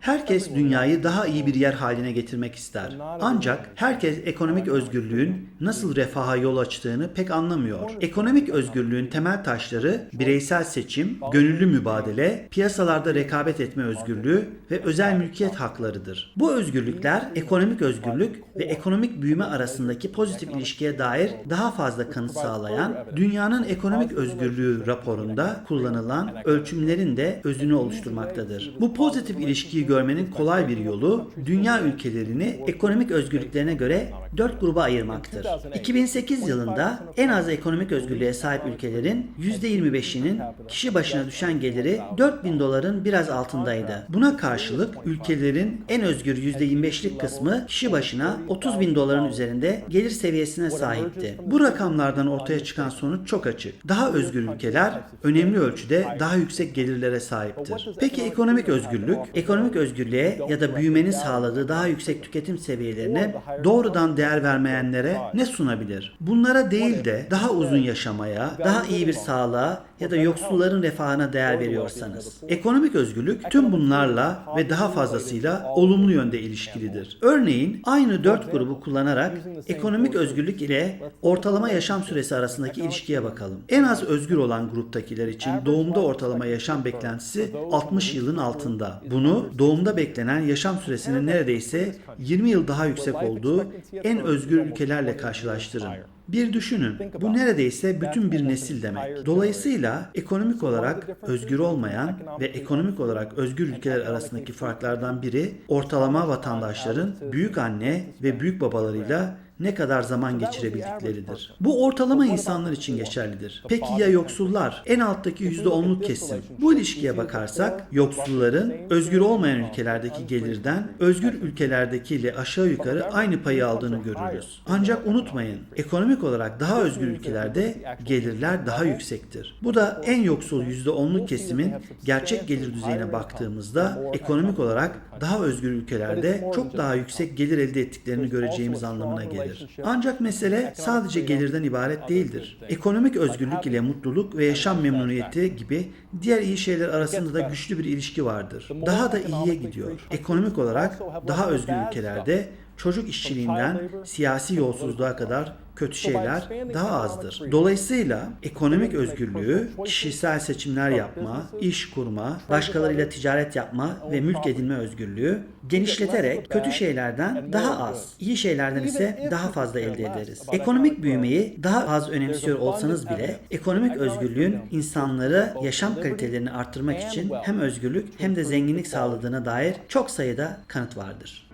Herkes dünyayı daha iyi bir yer haline getirmek ister. Ancak herkes ekonomik özgürlüğün nasıl refaha yol açtığını pek anlamıyor. Ekonomik özgürlüğün temel taşları bireysel seçim, gönüllü mübadele, piyasalarda rekabet etme özgürlüğü ve özel mülkiyet haklarıdır. Bu özgürlükler ekonomik özgürlük ve ekonomik büyüme arasındaki pozitif ilişkiye dair daha fazla kanıt sağlayan dünyanın ekonomik özgürlüğü raporunda kullanılan ölçümlerin de özünü oluşturmaktadır. Bu pozitif ilişkiyi görmenin kolay bir yolu dünya ülkelerini ekonomik özgürlüklerine göre dört gruba ayırmaktır. 2008 yılında en az ekonomik özgürlüğe sahip ülkelerin %25'inin kişi başına düşen geliri 4000 doların biraz altındaydı. Buna karşılık ülkelerin en özgür %25'lik kısmı kişi başına 30 bin doların üzerinde gelir seviyesine sahipti. Bu rakamlardan ortaya çıkan sonuç çok açık. Daha özgür ülkeler önemli ölçüde daha yüksek gelirlere sahiptir. Peki ekonomik özgürlük, ekonomik özgürlüğe ya da büyümenin sağladığı daha yüksek tüketim seviyelerine doğrudan değer vermeyenlere ne sunabilir? Bunlara değil de daha uzun yaşamaya, daha iyi bir sağlığa ya da yoksulların refahına değer veriyorsanız. Ekonomik özgürlük tüm bunlarla ve daha fazlasıyla olumlu yönde ilişkilidir. Örneğin aynı dört grubu kullanarak ekonomik özgürlük ile ortalama yaşam süresi arasındaki ilişkiye bakalım. En az özgür olan gruptakiler için doğumda ortalama yaşam beklentisi 60 yılın altında. Bunu doğumda beklenen yaşam süresinin neredeyse 20 yıl daha yüksek olduğu en özgür ülkelerle karşılaştırın. Bir düşünün, bu neredeyse bütün bir nesil demek. Dolayısıyla ekonomik olarak özgür olmayan ve ekonomik olarak özgür ülkeler arasındaki farklardan biri ortalama vatandaşların büyük anne ve büyük babalarıyla ne kadar zaman geçirebildikleridir. Bu ortalama insanlar için geçerlidir. Peki ya yoksullar? En alttaki %10'luk kesim. Bu ilişkiye bakarsak yoksulların özgür olmayan ülkelerdeki gelirden özgür ülkelerdekiyle aşağı yukarı aynı payı aldığını görürüz. Ancak unutmayın, ekonomik olarak daha özgür ülkelerde gelirler daha yüksektir. Bu da en yoksul %10'luk kesimin gerçek gelir düzeyine baktığımızda ekonomik olarak daha özgür ülkelerde çok daha yüksek gelir elde ettiklerini göreceğimiz anlamına gelir. Ancak mesele sadece gelirden ibaret değildir. Ekonomik özgürlük ile mutluluk ve yaşam memnuniyeti gibi diğer iyi şeyler arasında da güçlü bir ilişki vardır. Daha da iyiye gidiyor. Ekonomik olarak daha özgür ülkelerde çocuk işçiliğinden siyasi yolsuzluğa kadar kötü şeyler daha azdır. Dolayısıyla ekonomik özgürlüğü, kişisel seçimler yapma, iş kurma, başkalarıyla ticaret yapma ve mülk edinme özgürlüğü genişleterek kötü şeylerden daha az, iyi şeylerden ise daha fazla elde ederiz. Ekonomik büyümeyi daha az önemsiyor olsanız bile ekonomik özgürlüğün insanları yaşam kalitelerini arttırmak için hem özgürlük hem de zenginlik sağladığına dair çok sayıda kanıt vardır.